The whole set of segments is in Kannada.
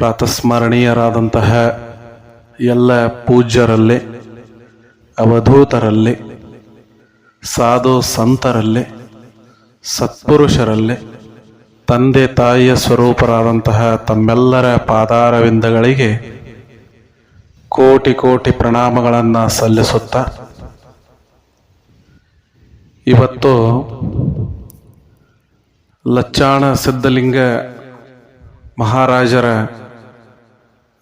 ಪ್ರಾತಸ್ಮರಣೀಯರಾದಂತಹ ಎಲ್ಲ ಪೂಜ್ಯರಲ್ಲಿ, ಅವಧೂತರಲ್ಲಿ, ಸಾಧು ಸಂತರಲ್ಲಿ, ಸತ್ಪುರುಷರಲ್ಲಿ, ತಂದೆ ತಾಯಿಯ ಸ್ವರೂಪರಾದಂತಹ ತಮ್ಮೆಲ್ಲರ ಪಾದಾರವಿಂದಗಳಿಗೆ ಕೋಟಿ ಕೋಟಿ ಪ್ರಣಾಮಗಳನ್ನು ಸಲ್ಲಿಸುತ್ತ ಇವತ್ತು ಲಚ್ಚಾಣ ಸಿದ್ಧಲಿಂಗ ಮಹಾರಾಜರ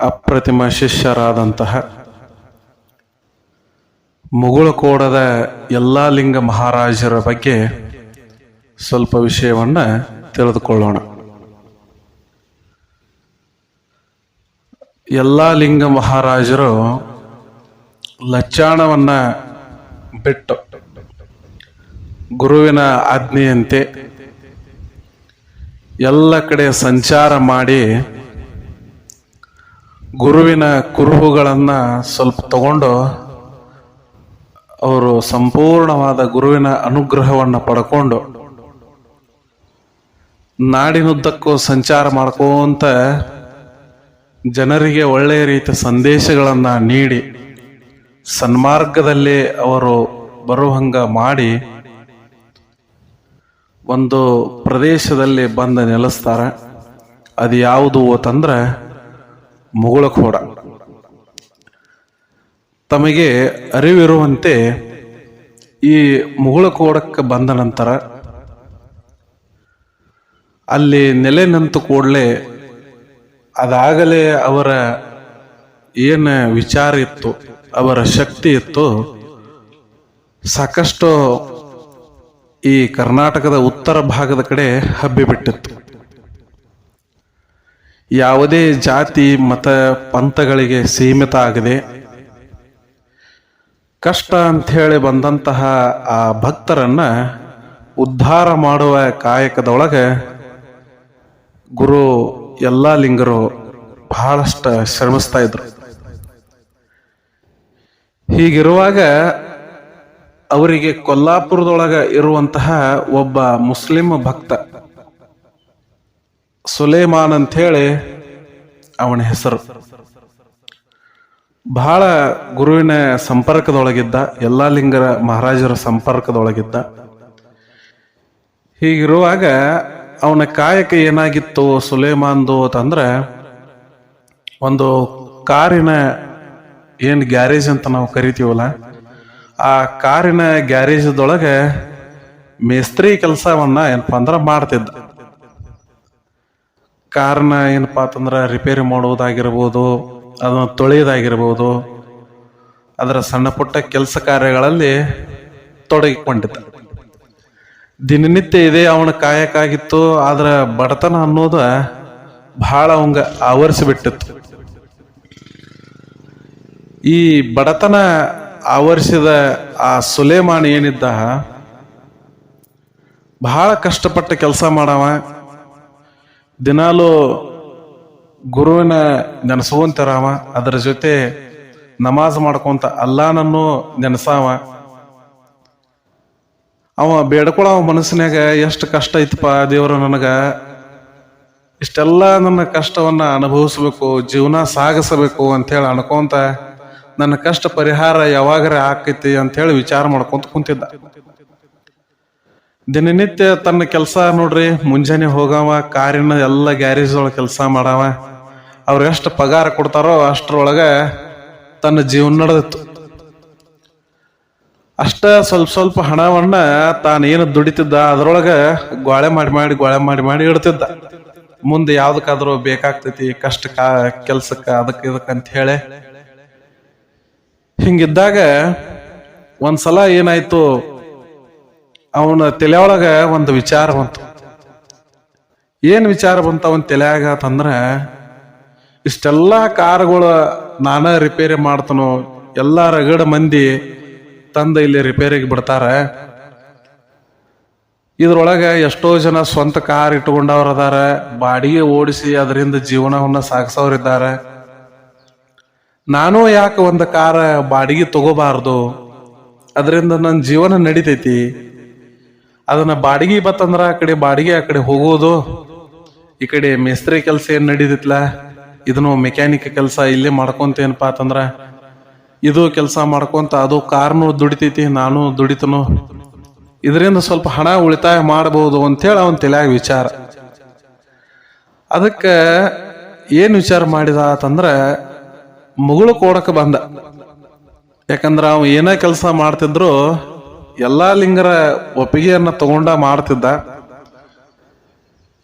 ಅಪ್ರತಿಮ ಶಿಷ್ಯರಾದಂತಹ ಮುಗುಳಕೋಡದ ಎಲ್ಲ ಲಿಂಗ ಮಹಾರಾಜರ ಬಗ್ಗೆ ಸ್ವಲ್ಪ ವಿಷಯವನ್ನು ತಿಳಿದುಕೊಳ್ಳೋಣ. ಎಲ್ಲ ಲಿಂಗ ಮಹಾರಾಜರು ಲಚ್ಚಾಣವನ್ನ ಬಿಟ್ಟು ಗುರುವಿನ ಆಜ್ಞೆಯಂತೆ ಎಲ್ಲ ಕಡೆ ಸಂಚಾರ ಮಾಡಿ ಗುರುವಿನ ಕುರುಹುಗಳನ್ನು ಸ್ವಲ್ಪ ತಗೊಂಡು ಅವರು ಸಂಪೂರ್ಣವಾದ ಗುರುವಿನ ಅನುಗ್ರಹವನ್ನು ಪಡ್ಕೊಂಡು ನಾಡಿನುದ್ದಕ್ಕೂ ಸಂಚಾರ ಮಾಡ್ಕೋಂತ ಜನರಿಗೆ ಒಳ್ಳೆಯ ರೀತಿಯ ಸಂದೇಶಗಳನ್ನು ನೀಡಿ ಸನ್ಮಾರ್ಗದಲ್ಲಿ ಅವರು ಬರುವಂಗ ಮಾಡಿ ಒಂದು ಪ್ರದೇಶದಲ್ಲಿ ಬಂದು ನೆಲೆಸ್ತಾರೆ. ಅದು ಯಾವುದು ಅಂತಂದ್ರೆ ಮುಗುಳಖೋಡ ತಮಗೆ ಅರಿವಿರುವಂತೆ ಈ ಮುಗುಳಖೋಡಕ್ಕೆ ಬಂದ ನಂತರ ಅಲ್ಲಿ ನೆಲೆ ನಿಂತು ಕೂಡಲೇ ಅದಾಗಲೇ ಅವರ ಏನು ವಿಚಾರ ಇತ್ತು, ಅವರ ಶಕ್ತಿ ಇತ್ತು, ಸಾಕಷ್ಟು ಈ ಕರ್ನಾಟಕದ ಉತ್ತರ ಭಾಗದ ಕಡೆ ಹಬ್ಬಿಬಿಟ್ಟಿತ್ತು ಯಾವುದೇ ಜಾತಿ, ಮತ, ಪಂಥಗಳಿಗೆ ಸೀಮಿತ ಆಗದೆ. ಕಷ್ಟ ಅಂತ ಹೇಳಿ ಬಂದಂತಹ ಆ ಭಕ್ತರನ್ನ ಉದ್ಧಾರ ಮಾಡುವ ಕಾಯಕದೊಳಗೆ ಗುರು ಎಲ್ಲ ಲಿಂಗರು ಬಹಳಷ್ಟು ಶ್ರಮಿಸ್ತಾ ಇದ್ರು. ಹೀಗಿರುವಾಗ ಅವರಿಗೆ ಕೊಲ್ಲಾಪುರದೊಳಗೆ ಇರುವಂತಹ ಒಬ್ಬ ಮುಸ್ಲಿಂ ಭಕ್ತ ಸುಲೇಮಾನ್ ಅಂತ ಹೇಳಿ ಅವನ ಹೆಸರು. ಬಹಳ ಗುರುವಿನ ಸಂಪರ್ಕದೊಳಗಿದ್ದ, ಎಲ್ಲ ಲಿಂಗರ ಮಹಾರಾಜರ ಸಂಪರ್ಕದೊಳಗಿದ್ದ. ಹೀಗಿರುವಾಗ ಅವನ ಕಾಯಕ ಏನಾಗಿತ್ತು ಸುಲೇಮಾನ್ದು ಅಂತಂದ್ರೆ, ಒಂದು ಕಾರಿನ ಏನು ಗ್ಯಾರೇಜ್ ಅಂತ ನಾವು ಕರಿತೀವಲ್ಲ, ಆ ಕಾರಿನ ಗ್ಯಾರೇಜ್ದೊಳಗೆ ಮೇಸ್ತ್ರಿ ಕೆಲಸವನ್ನ ಏನಪ್ಪ ಅಂದ್ರೆ ಮಾಡ್ತಿದ್ದ. ಕಾರ್ನ ಏನಪ್ಪಾ ಅಂತಂದ್ರೆ ರಿಪೇರಿ ಮಾಡುವುದಾಗಿರ್ಬೋದು, ಅದನ್ನು ತೊಳೆಯೋದಾಗಿರ್ಬೋದು, ಅದರ ಸಣ್ಣ ಪುಟ್ಟ ಕೆಲಸ ಕಾರ್ಯಗಳಲ್ಲಿ ತೊಡಗಿಕೊಂಡಿದ್ದ. ದಿನನಿತ್ಯ ಇದೇ ಅವನ ಕಾಯಕ್ಕಾಗಿತ್ತು, ಆದ್ರ ಬಡತನ ಅನ್ನೋದು ಬಹಳ ಅವಂಗ ಆವರಿಸಿಬಿಟ್ಟಿತ್ತು. ಈ ಬಡತನ ಆವರಿಸಿದ ಆ ಸುಲೇಮಾನ್ ಏನಿದ್ದ ಬಹಳ ಕಷ್ಟಪಟ್ಟು ಕೆಲಸ ಮಾಡವ ದಿನಾಲು ಗುರುವಿನ ನೆನೆಸುವಂತಿರಾವ ಅದರ ಜೊತೆ ನಮಾಜ್ ಮಾಡ್ಕೊಂತ ಅಲ್ಲಾನನ್ನು ನೆನೆಸಾವ. ಅವ ಬೇಡ್ಕೊಳವ ಮನಸ್ಸಿನಾಗ ಎಷ್ಟು ಕಷ್ಟ ಐತಪ್ಪ ದೇವರು ನನಗ. ಇಷ್ಟೆಲ್ಲ ನನ್ನ ಕಷ್ಟವನ್ನ ಅನುಭವಿಸ್ಬೇಕು, ಜೀವನ ಸಾಗಿಸಬೇಕು ಅಂತ ಹೇಳಿ ಅನ್ಕೊಂತ ನನ್ನ ಕಷ್ಟ ಪರಿಹಾರ ಯಾವಾಗರ ಆಕೈತಿ ಅಂತ ಹೇಳಿ ವಿಚಾರ ಮಾಡ್ಕೊಂತ ಕುಂತಿದ್ದ. ದಿನನಿತ್ಯ ತನ್ನ ಕೆಲಸ ನೋಡ್ರಿ, ಮುಂಜಾನೆ ಹೋಗವ, ಕಾರಿನ ಎಲ್ಲ ಗ್ಯಾರೇಜ್ ಒಳಗೆ ಕೆಲಸ ಮಾಡವ. ಅವ್ರು ಎಷ್ಟು ಪಗಾರ ಕೊಡ್ತಾರೋ ಅಷ್ಟರೊಳಗೆ ತನ್ನ ಜೀವನ ನಡೆದಿತ್ತು. ಅಷ್ಟ ಸ್ವಲ್ಪ ಸ್ವಲ್ಪ ಹಣವನ್ನ ತಾನೇನು ದುಡಿತಿದ್ದ, ಅದರೊಳಗೆ ಗೋಳೆ ಮಾಡಿ ಮಾಡಿ, ಗೋಳೆ ಮಾಡಿ ಮಾಡಿ ಇಡ್ತಿದ್ದ. ಮುಂದೆ ಯಾವ್ದಕ್ಕಾದ್ರೂ ಬೇಕಾಗ್ತೈತಿ, ಕಷ್ಟ ಕೆಲ್ಸಕ್ಕೆ, ಅದಕ್ಕೆ ಇದಕ್ಕೆ ಅಂತ ಹೇಳಿ. ಹಿಂಗಿದ್ದಾಗ ಒಂದ್ಸಲ ಏನಾಯ್ತು ಅವನ ತಲೆಯೊಳಗ ಒಂದು ವಿಚಾರ ಬಂತು. ಏನು ವಿಚಾರ ಬಂತ ಅವನ ತಲೆಯಾಗ ಅಂತಂದ್ರೆ, ಇಷ್ಟೆಲ್ಲ ಕಾರ್ಗಳು ನಾನ ರಿಪೇರಿ ಮಾಡ್ತನೋ, ಎಲ್ಲ ರಗಡ ಮಂದಿ ತಂದ ಇಲ್ಲಿ ರಿಪೇರಿಗೆ ಬಿಡ್ತಾರ. ಇದ್ರೊಳಗೆ ಎಷ್ಟೋ ಜನ ಸ್ವಂತ ಕಾರ್ ಇಟ್ಕೊಂಡವ್ರು ಅದಾರ, ಬಾಡಿಗೆ ಓಡಿಸಿ ಅದರಿಂದ ಜೀವನವನ್ನ ಸಾಗಿಸೋರಿದ್ದಾರೆ ನಾನು ಯಾಕೆ ಒಂದು ಕಾರ ಬಾಡಿಗೆ ತಗೋಬಾರ್ದು? ಅದರಿಂದ ನನ್ನ ಜೀವನ ನಡಿತೈತಿ. ಅದನ್ನ ಬಾಡಿಗೆ ಬತ್ತಂದ್ರ ಆ ಕಡೆ ಬಾಡಿಗೆ, ಆ ಕಡೆ ಹೋಗೋದು. ಈ ಕಡೆ ಮೇಸ್ತ್ರಿ ಕೆಲಸ ಏನ್ ನಡೀತಿತ್ಲ? ಇದನ್ನು ಮೆಕ್ಯಾನಿಕ್ ಕೆಲಸ ಇಲ್ಲೇ ಮಾಡ್ಕೊಂತ ಏನಪ್ಪಾ ಅಂತಂದ್ರ, ಇದು ಕೆಲಸ ಮಾಡ್ಕೊಂತ ಅದು ಕಾರ್ನು ದುಡಿತೈತಿ, ನಾನು ದುಡಿತನು. ಇದರಿಂದ ಸ್ವಲ್ಪ ಹಣ ಉಳಿತಾಯ ಮಾಡಬಹುದು ಅಂತೇಳಿ ಅವನ್ ತಲೆಯಾಗ ವಿಚಾರ. ಅದಕ್ಕೆ ಏನ್ ವಿಚಾರ ಮಾಡಿದ ಅಂತಂದ್ರ, ಮುಗುಳು ಕೊಡಕ್ಕೆ ಬಂದ. ಯಾಕಂದ್ರ ಅವ ಏನೇ ಕೆಲಸ ಮಾಡ್ತಿದ್ರು ಎಲ್ಲಾ ಲಿಂಗರ ಒಪ್ಪಿಗೆಯನ್ನ ತಗೊಂಡ ಮಾಡ್ತಿದ್ದ.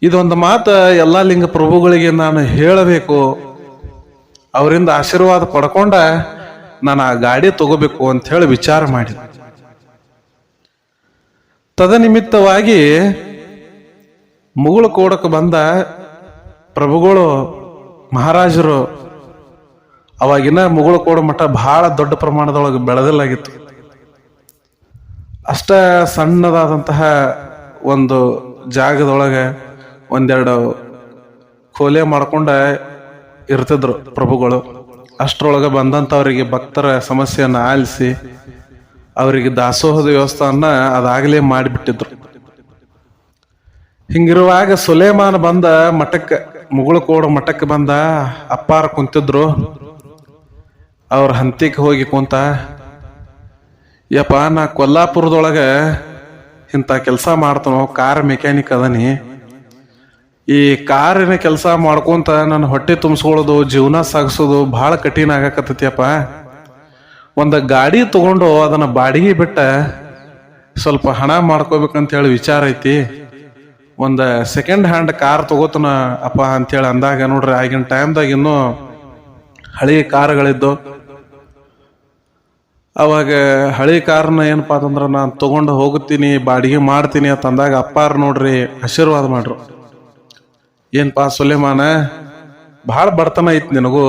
ಇದೊಂದು ಮಾತು ಎಲ್ಲಾ ಲಿಂಗ ಪ್ರಭುಗಳಿಗೆ ನಾನು ಹೇಳಬೇಕು. ಅವರಿಂದ ಆಶೀರ್ವಾದ ಪಡ್ಕೊಂಡ ನಾನು ಆ ಗಾಡಿ ತಗೋಬೇಕು ಅಂತ ಹೇಳಿ ವಿಚಾರ ಮಾಡಿದ ತದನಿಮಿತ್ತವಾಗಿ ಮುಗುಳು ಕೋಡಕ್ಕೆ ಬಂದ ಪ್ರಭುಗಳು, ಮಹಾರಾಜರು, ಅವಾಗಿನ ಮುಗುಳು ಕೋಡ ಮಠ ಬಹಳ ದೊಡ್ಡ ಪ್ರಮಾಣದೊಳಗೆ ಬೆಳೆದಲಾಗಿತ್ತು ಅಷ್ಟ ಸಣ್ಣದಾದಂತಹ ಒಂದು ಜಾಗದೊಳಗೆ ಒಂದೆರಡು ಕೋಲೆ ಮಾಡ್ಕೊಂಡ ಇರ್ತಿದ್ರು ಪ್ರಭುಗಳು. ಅಷ್ಟರೊಳಗೆ ಬಂದಂಥವರಿಗೆ ಭಕ್ತರ ಸಮಸ್ಯೆಯನ್ನು ಆಲಿಸಿ ಅವರಿಗೆ ದಾಸೋಹದ ವ್ಯವಸ್ಥೆಯನ್ನ ಅದಾಗಲೇ ಮಾಡಿಬಿಟ್ಟಿದ್ರು. ಹಿಂಗಿರುವಾಗ ಸುಲೇಮಾನ್ ಬಂದ ಮಠಕ್ಕೆ, ಮುಗುಳುಕೋಡು ಮಠಕ್ಕೆ ಬಂದ ಅಪ್ಪಾರ ಕುಂತಿದ್ರು. ಅವ್ರ ಹಂತಿಗೆ ಹೋಗಿ ಕುಂತ ಯಪ್ಪ, ನಾ ಕೊಲ್ಲಾಪುರದೊಳಗೆ ಇಂಥ ಕೆಲಸ ಮಾಡ್ತಾನೋ, ಕಾರ್ ಮೆಕ್ಯಾನಿಕ್ ಅದನಿ. ಈ ಕಾರಿನ ಕೆಲಸ ಮಾಡ್ಕೊಂತ ನನ್ನ ಹೊಟ್ಟೆ ತುಂಬಿಸ್ಕೊಳ್ಳೋದು, ಜೀವನ ಸಾಗಿಸೋದು ಭಾಳ ಕಠಿಣ ಆಗಕತ್ತೈತಿಯಪ್ಪ. ಒಂದು ಗಾಡಿ ತಗೊಂಡು ಅದನ್ನು ಬಾಡಿಗೆ ಬಿಟ್ಟ ಸ್ವಲ್ಪ ಹಣ ಮಾಡ್ಕೋಬೇಕಂತ ಹೇಳಿ ವಿಚಾರ ಐತಿ. ಒಂದು ಸೆಕೆಂಡ್ ಹ್ಯಾಂಡ್ ಕಾರ್ ತಗೋತನ ಅಪ್ಪ ಅಂತೇಳಿ ಅಂದಾಗ ನೋಡ್ರಿ, ಆಗಿನ ಟೈಮ್ದಾಗ ಇನ್ನೂ ಹಳೆಯ ಕಾರುಗಳಿದ್ದು ಅವಾಗ ಹಳೆ ಕಾರ್ನ ಏನಪ್ಪ ಅಂತಂದ್ರೆ ನಾನು ತೊಗೊಂಡು ಹೋಗುತ್ತೀನಿ ಬಾಡಿಗೆ ಮಾಡ್ತೀನಿ ಅಂತ ಅಂದಾಗ ಅಪ್ಪಾರ ನೋಡ್ರಿ ಆಶೀರ್ವಾದ ಮಾಡ್ರು. ಏನಪ್ಪ ಸುಲೇಮಾನ, ಭಾಳ ಬಡತನ ಐತಿ ನಿನಗೂ,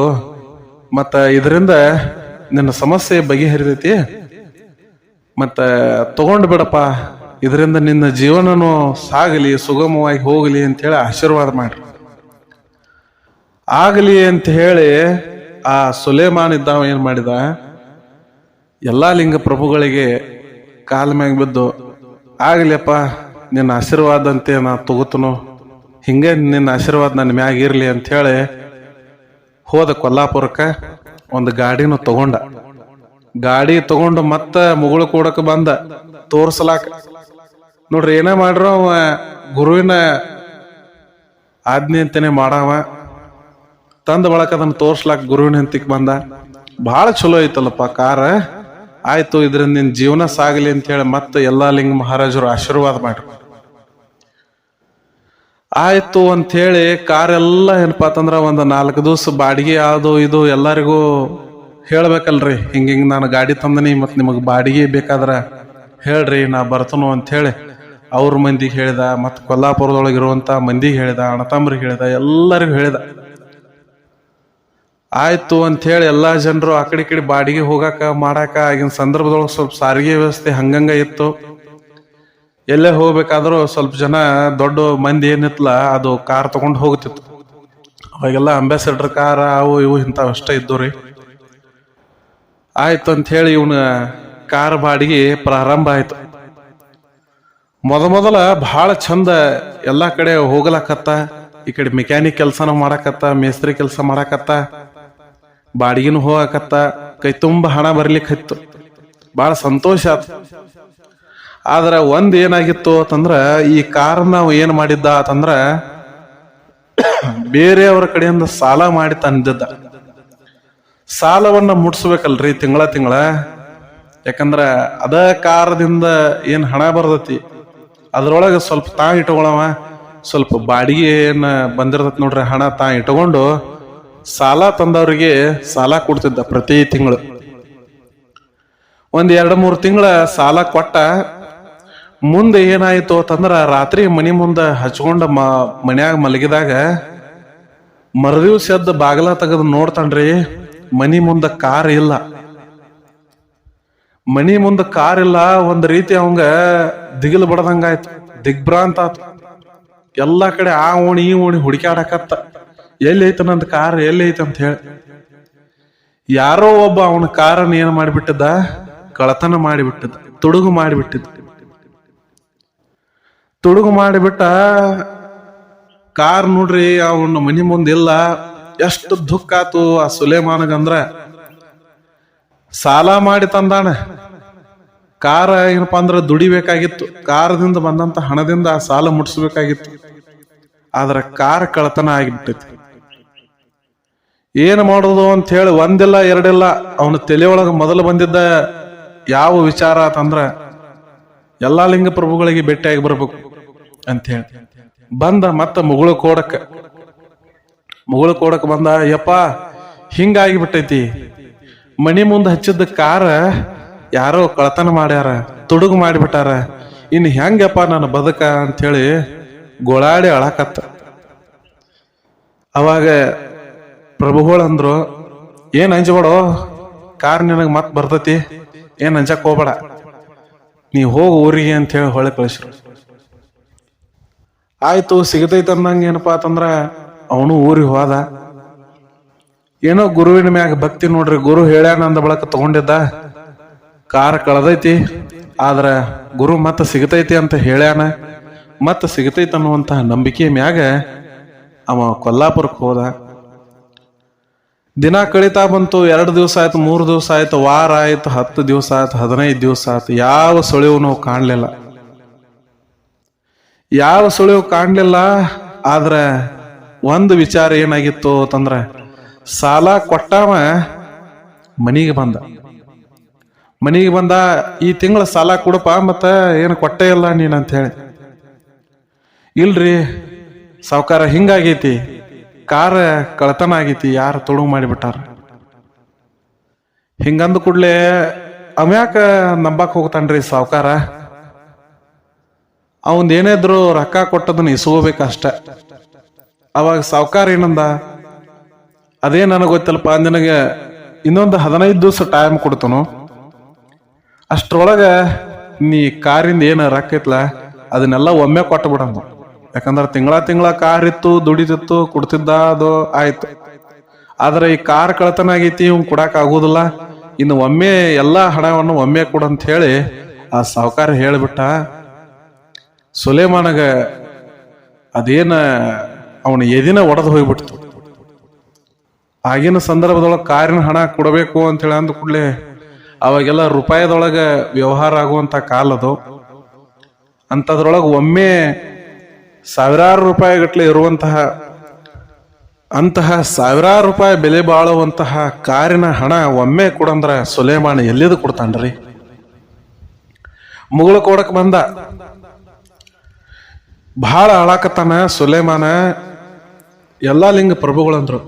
ಮತ್ತು ಇದರಿಂದ ನಿನ್ನ ಸಮಸ್ಯೆ ಬಗೆಹರಿದೈತಿ ಮತ್ತು ತಗೊಂಡು ಬಿಡಪ್ಪ, ಇದರಿಂದ ನಿನ್ನ ಜೀವನನು ಸಾಗಲಿ, ಸುಗಮವಾಗಿ ಹೋಗಲಿ ಅಂತ ಹೇಳಿ ಆಶೀರ್ವಾದ ಮಾಡ್ರಿ. ಆಗಲಿ ಅಂತ ಹೇಳಿ ಆ ಸುಲೇಮಾನ್ ಇದ್ದಾವ ಏನು ಮಾಡಿದ? ಎಲ್ಲಾ ಲಿಂಗ ಪ್ರಭುಗಳಿಗೆ ಕಾಲ ಮ್ಯಾಗ ಬಿದ್ದು, ಆಗಲಿಯಪ್ಪ, ನಿನ್ನ ಆಶೀರ್ವಾದಂತೆ ನಾ ತಗೋತನು. ಹಿಂಗೆ ನಿನ್ನ ಆಶೀರ್ವಾದ ನನ್ನ ಮ್ಯಾಗ ಇರ್ಲಿ ಅಂತ ಹೇಳಿ ಹೋದ ಕೊಲ್ಲಾಪುರಕ್ಕೆ ಒಂದು ಗಾಡಿನೂ ತಗೊಂಡ. ಗಾಡಿ ತಗೊಂಡು ಮತ್ತೆ ಮುಗುಳು ಕೂಡಕ್ಕೆ ಬಂದ. ತೋರ್ಸಲಾಕ. ನೋಡ್ರಿ, ಏನೇ ಮಾಡ್ರ ಅವ ಗುರುವಿನ ಆಜ್ಞೆ ಅಂತಾನೆ ಮಾಡವ. ತಂದ ಬಳಕ ಅದನ್ನು ತೋರ್ಸ್ಲಾಕ ಗುರುವಿನ ಹಂತಿಕ್ ಬಂದ. ಬಹಳ ಚಲೋ ಐತಲ್ಲಪ್ಪ ಕಾರ. ಆಯ್ತು, ಇದರಿಂದ ನಿನ್ನ ಜೀವನ ಸಾಗಲಿ ಅಂತ ಹೇಳಿ ಮತ್ತೆ ಎಲ್ಲಾ ಲಿಂಗ ಮಹಾರಾಜರು ಆಶೀರ್ವಾದ ಮಾಡ್ರು ಆಯ್ತು ಅಂತ ಹೇಳಿ ಕಾರ್ ಎಲ್ಲ ಏನಪ್ಪಾ ಅಂತಂದ್ರ ಒಂದು ನಾಲ್ಕು ದಿವಸ ಬಾಡಿಗೆ ಅದು ಇದು ಎಲ್ಲರಿಗೂ ಹೇಳ್ಬೇಕಲ್ರಿ. ಹಿಂಗ ಹಿಂಗ ನಾನು ಗಾಡಿ ತಂದನಿ ಮತ್ತು ನಿಮಗೆ ಬಾಡಿಗೆ ಬೇಕಾದ್ರ ಹೇಳ್ರಿ, ನಾ ಬರ್ತನು ಅಂತ ಹೇಳಿ ಅವ್ರ ಮಂದಿಗೆ ಹೇಳಿದ ಮತ್ತು ಕೊಲ್ಲಾಪುರದೊಳಗೆ ಇರುವಂಥ ಮಂದಿಗೆ ಹೇಳಿದ ಅಣತಾಂಬ್ರಿಗೆ ಹೇಳಿದ, ಎಲ್ಲರಿಗೂ ಹೇಳಿದ. ಆಯ್ತು ಅಂತ ಹೇಳಿ ಎಲ್ಲಾ ಜನರು ಆ ಕಡೆ ಕಡೆ ಬಾಡಿಗೆ ಹೋಗಾಕ, ಮಾಡಾಕ ಆಗಿನ ಸಂದರ್ಭದೊಳಗೆ ಸ್ವಲ್ಪ ಸಾರಿಗೆ ವ್ಯವಸ್ಥೆ ಹಂಗಂಗ ಇತ್ತು. ಎಲ್ಲೇ ಹೋಗ್ಬೇಕಾದ್ರೂ ಸ್ವಲ್ಪ ಜನ ದೊಡ್ಡ ಮಂದಿ ಏನಿತ್ಲ ಅದು ಕಾರ್ ತಗೊಂಡು ಹೋಗ್ತಿತ್ತು. ಅವಾಗೆಲ್ಲ ಅಂಬಾಸಿಡರ್ ಕಾರ್ ಅವು ಇವು ಇಂಥವು ಅಷ್ಟೇ ಇದ್ದು ರೀ. ಆಯ್ತು ಅಂತ ಹೇಳಿ ಇವನ ಕಾರ್ ಬಾಡಿಗೆ ಪ್ರಾರಂಭ ಆಯ್ತು. ಮೊದ ಮೊದಲ ಬಹಳ ಚಂದ ಎಲ್ಲ ಕಡೆ ಹೋಗ್ಲಾಕತ್ತ, ಈ ಕಡೆ ಮೆಕ್ಯಾನಿಕ್ ಕೆಲಸನ ಮಾಡಾಕತ್ತ, ಮೇಸ್ತ್ರಿ ಕೆಲಸ ಮಾಡಾಕತ್ತ. ಬಾಡಿಗೆನು ಹೋಗಾಕತ್ತ, ಕೈ ತುಂಬ ಹಣ ಬರ್ಲಿಕ್ಕೆ ಹತ್ತು ಬಹಳ ಸಂತೋಷ ಆತು. ಆದ್ರ ಒಂದ್ ಏನಾಗಿತ್ತು ಅಂತಂದ್ರ, ಈ ಕಾರ್ ನಾವು ಏನ್ ಮಾಡಿದ್ದ ಅಂತಂದ್ರ, ಬೇರೆಯವರ ಕಡೆಯಿಂದ ಸಾಲ ಮಾಡಿ ತಂದಿದ್ದ. ಸಾಲವನ್ನ ಮುಟ್ಸ್ಬೇಕಲ್ರಿ ತಿಂಗಳ ತಿಂಗಳ. ಯಾಕಂದ್ರ ಅದ ಕಾರದಿಂದ ಏನ್ ಹಣ ಬರ್ತೈತಿ, ಅದ್ರೊಳಗೆ ಸ್ವಲ್ಪ ತಾ ಇಟ್ಕೊಳವ. ಸ್ವಲ್ಪ ಬಾಡಿಗೆ ಏನ್ ಬಂದಿರ್ತೈತಿ ನೋಡ್ರಿ, ಹಣ ತಾ ಇಟ್ಕೊಂಡು ಸಾಲ ತಂದವ್ರಿಗೆ ಸಾಲ ಕೊಡ್ತಿದ್ದ ಪ್ರತಿ ತಿಂಗಳು. ಒಂದ್ ಎರಡು ಮೂರು ತಿಂಗಳ ಸಾಲ ಕೊಟ್ಟ ಮುಂದೆ ಏನಾಯಿತು ಅಂತಂದ್ರ ರಾತ್ರಿ ಮನಿ ಮುಂದ ಹಚ್ಕೊಂಡ ಮ, ಮನ್ಯಾಗ ಮಲಗಿದಾಗ ಮರದಿವ್ಸ ಎದ್ದ ಬಾಗಲ ತೆಗೆದು ನೋಡ್ತಾನ್ರಿ, ಮನಿ ಮುಂದ ಕಾರ್ ಇಲ್ಲ. ಮನಿ ಮುಂದ ಕಾರ್ ಇಲ್ಲ, ಒಂದ್ ರೀತಿ ಅವಂಗ ದಿಗಿಲು ಬಡದಂಗಾಯ್ತು, ದಿಗ್ಭ್ರಾಂತ ಆತು. ಎಲ್ಲಾ ಕಡೆ ಆ ಓಣಿ ಈ ಓಣಿ ಹುಡುಕ್ಯಾಡಕತ್ತ. ಎಲ್ಲಿ ಐತ ನಂದ್ ಕಾರ್, ಎಲ್ಲಿ ಐತ ಅಂತ ಹೇಳಿ. ಯಾರೋ ಒಬ್ಬ ಅವನ ಕಾರನ್ನ ಏನ್ ಮಾಡಿಬಿಟ್ಟದ? ಕಳತನ ಮಾಡಿಬಿಟ್ಟದ, ತುಡುಗು ಮಾಡಿಬಿಟ್ಟಿದ್ದ ತುಡುಗು ಮಾಡಿಬಿಟ್ಟ, ಕಾರ್ ನೋಡ್ರಿ, ಅವನ ಮನಿ ಮುಂದಿಲ್ಲ ಎಷ್ಟು ದುಃಖ ಆತು ಆ ಸುಲೇಮಾನಗಂದ್ರ ಸಾಲ ಮಾಡಿ ತಂದಾಣ ಕಾರ ಏನಪ್ಪ ಅಂದ್ರೆ ದುಡಿಬೇಕಾಗಿತ್ತು. ಕಾರದಿಂದ ಬಂದಂತ ಹಣದಿಂದ ಆ ಸಾಲ ಮುಟ್ಸ್ಬೇಕಾಗಿತ್ತು. ಆದ್ರ ಕಾರ್ ಕಳತನ ಆಗಿಬಿಟ್ಟೈತಿ. ಏನು ಮಾಡೋದು ಅಂತ ಹೇಳಿ ಒಂದಿಲ್ಲ, ಎರಡಿಲ್ಲ, ಅವನ ತಲೆಯೊಳಗೆ ಮೊದಲು ಬಂದಿದ್ದ ಯಾವ ವಿಚಾರ ಅಂತಂದ್ರೆ, ಎಲ್ಲಾ ಲಿಂಗ ಪ್ರಭುಗಳಿಗೆ ಭೇಟಿಯಾಗಿ ಬರ್ಬೇಕು ಅಂತ ಹೇಳಿ. ಬಂದ ಮತ್ತ ಮುಗುಳು ಕೋಡಕ್ಕ. ಮುಗುಳು ಕೋಡಕ್ ಬಂದ, ಯಪ್ಪ, ಹಿಂಗಾಗಿ ಬಿಟ್ಟೈತಿ. ಮನಿ ಮುಂದೆ ಹಚ್ಚಿದ್ದ ಕಾರ ಯಾರೋ ಕಳತನ ಮಾಡ್ಯಾರ, ತುಡುಗು ಮಾಡಿಬಿಟ್ಟಾರ. ಇನ್ನು ಹೆಂಗಪ್ಪ ನನ್ನ ಬದುಕ ಅಂಥೇಳಿ ಗೋಳಾಡಿ ಅಳಕತ್ತ. ಅವಾಗ ಪ್ರಭುಗಳಂದ್ರು ಏನ್ ಅಂಜಬೇಡ ಕಾರ್ ನಿನಗೆ ಮತ್ ಬರ್ತತಿ, ಏನ್ ಅಂಜಕ್ ಹೋಗ್ಬೇಡ. ನೀ ಹೋಗು ಊರಿಗೆ ಅಂತ ಹೇಳಿ ಹೊಳೆ ಕಳಿಸ್ರು. ಆಯ್ತು, ಸಿಗತೈತ ಅಂದಂಗ ಏನಪ್ಪಾ ಅಂತಂದ್ರ, ಅವನು ಊರಿಗೆ ಹೋದ. ಏನೋ ಗುರುವಿನ ಮ್ಯಾಗ ಭಕ್ತಿ ನೋಡ್ರಿ, ಗುರು ಹೇಳ್ಯಾನ ಅಂದ ಬಳಕ ತಗೊಂಡಿದ್ದ. ಕಾರ್ ಕಳೆದೈತಿ, ಆದ್ರ ಗುರು ಮತ್ತೆ ಸಿಗತೈತಿ ಅಂತ ಹೇಳ್ಯಾನ. ಮತ್ತೆ ಸಿಗತೈತಿ ಅನ್ನುವಂತಹ ನಂಬಿಕೆ ಮ್ಯಾಗ ಅವ ಕೊಲ್ಲಾಪುರಕ್ಕೆ ಹೋದ. ದಿನ ಕಳೀತಾ ಬಂತು, ಎರಡು ದಿವಸ ಆಯ್ತು, ಮೂರು ದಿವಸ ಆಯ್ತು, ವಾರ ಆಯ್ತು, ಹತ್ತು ದಿವಸ ಆಯ್ತು, ಹದಿನೈದು ದಿವಸ ಆಯ್ತು. ಯಾವ ಸುಳಿವು ನಾವು ಕಾಣಲಿಲ್ಲ. ಯಾವ ಸುಳಿವು ಕಾಣಲಿಲ್ಲ, ಆದ್ರೆ ಒಂದು ವಿಚಾರ ಏನಾಗಿತ್ತು ಅಂತಂದ್ರೆ, ಸಾಲ ಕೊಟ್ಟಾವ ಮನಿಗೆ ಬಂದ. ಮನಿಗೆ ಬಂದ, ಈ ತಿಂಗಳ ಸಾಲ ಕೊಡಪ್ಪ, ಮತ್ತ ಏನು ಕೊಟ್ಟೇ ಇಲ್ಲ ನೀನು ಅಂತ ಹೇಳಿ. ಇಲ್ರಿ, ಸಾವ್ಕಾರ ಹಿಂಗಾಗೈತಿ. ಕಾರ ಕಳತನ ಆಗೈತಿ, ಯಾರು ತೊಡುಗು ಮಾಡಿಬಿಟ್ಟಾರ? ಹಿಂಗಂದ ಕೂಡ್ಲೆ ಅವ್ಯಾಕ ನಂಬಕ್ ಹೋಗ್ತಾನ್ರಿ ಸಾವುಕಾರ? ಅವಂದ ಏನಿದ್ರು ರೊಕ್ಕ ಕೊಟ್ಟದನ್ನ ಇಸ್ಕೋಬೇಕಷ್ಟ ಅವಾಗ ಸಾವುಕಾರ ಏನಂದ, ಅದೇ ನನಗೆ ಗೊತ್ತಲ್ಲಪ್ಪ, ನಿನಗೆ ಇನ್ನೊಂದು ಹದಿನೈದು ದಿವಸ ಟೈಮ್ ಕೊಡ್ತನು? ಅಷ್ಟರೊಳಗೆ ನೀ ಕಾರಿಂದ ಏನು ರೊಕ್ಕ ಐತ್ಲ, ಅದನ್ನೆಲ್ಲ ಒಮ್ಮೆ ಕೊಟ್ಟು ಬಿಡಂಗ ಯಾಕಂದ್ರೆ ತಿಂಗಳ ತಿಂಗಳ ಕಾರ್ ಇತ್ತು ದುಡಿತಿತ್ತು ಕೊಡ್ತಿದ್ದ ಅದು ಆಯ್ತು. ಆದ್ರೆ ಈ ಕಾರ್ ಕಳತನ ಆಗೈತಿ ಇವ್ ಕೊಡಕ್ ಆಗುದಿಲ್ಲ. ಇನ್ನು ಒಮ್ಮೆ ಎಲ್ಲಾ ಹಣವನ್ನು ಒಮ್ಮೆ ಕೊಡಂತ ಹೇಳಿ ಆ ಸಾಹುಕಾರ ಹೇಳಿಬಿಟ್ಟ, ಸುಲೇಮಾನಗ ಅದೇನ ಅವನ ಎದಿನ ಒಡೆದು ಹೋಗ್ಬಿಡ್ತು ಆಗಿನ ಸಂದರ್ಭದೊಳಗೆ ಕಾರಿನ ಹಣ ಕೊಡಬೇಕು ಅಂತ ಹೇಳಿ ಅಂದ ಕೂಡಲೇ ಅವಾಗೆಲ್ಲ ರೂಪಾಯದೊಳಗೆ ವ್ಯವಹಾರ ಆಗುವಂತ ಕಾಲ ಅದು ಅಂಥದ್ರೊಳಗೆ ಒಮ್ಮೆ ಸಾವಿರಾರು ರೂಪಾಯಿ ಗಟ್ಟಲೆ ಇರುವಂತಹ, ಅಂತಹ ಸಾವಿರಾರು ರೂಪಾಯಿ ಬೆಲೆ ಬಾಳುವಂತಹ ಕಾರಿನ ಹಣ ಒಮ್ಮೆ ಕೊಡಂದ್ರ ಸುಲೇಮಾನ ಎಲ್ಲಿದು ಕೊಡ್ತಾನ್ರಿ? ಮುಗುಳು ಕೊಡಕ್ ಬಂದ. ಬಹಳ ಅಳಾಕತ್ತಾನ ಸುಲೇಮಾನ. ಎಲ್ಲಾ ಲಿಂಗ ಪ್ರಭುಗಳಂದ್ರು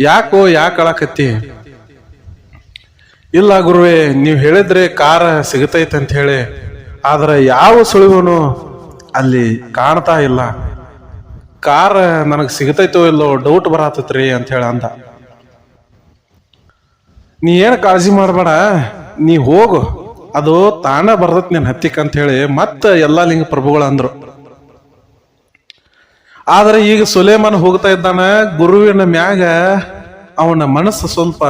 ಯಾಕೋ ಯಾಕೆ ಅಳಾಕತ್ತಿ? ಇಲ್ಲ ಗುರುವೇ, ನೀವು ಹೇಳಿದ್ರೆ ಕಾರ ಸಿಗತೈತೆ ಅಂತ ಹೇಳಿ. ಆದ್ರೆ ಯಾವ ಸುಳಿವನು ಅಲ್ಲಿ ಕಾಣ್ತಾ ಇಲ್ಲ. ಕಾರ್ ನನಗೆ ಸಿಗತೈತೋ ಇಲ್ಲೋ ಡೌಟ್ ಬರತೈತ್ರಿ ಅಂತ ಹೇಳಿ ಅಂದ. ನೀ ಏನು ಕಾಳಜಿ ಮಾಡಬೇಡ, ನೀ ಹೋಗು. ಅದು ತಾಣ ಬರ್ತೈತಿ ನಿನ್ನ ಹತ್ತಿಕ್ ಅಂತ ಹೇಳಿ ಮತ್ತೆ ಎಲ್ಲಾ ಲಿಂಗ ಪ್ರಭುಗಳು ಅಂದ್ರು. ಆದ್ರೆ ಈಗ ಸುಲೇಮನ್ ಹೋಗ್ತಾ ಇದ್ದಾನ, ಗುರುವಿನ ಮ್ಯಾಗ ಅವನ ಮನಸ್ಸು ಸ್ವಲ್ಪ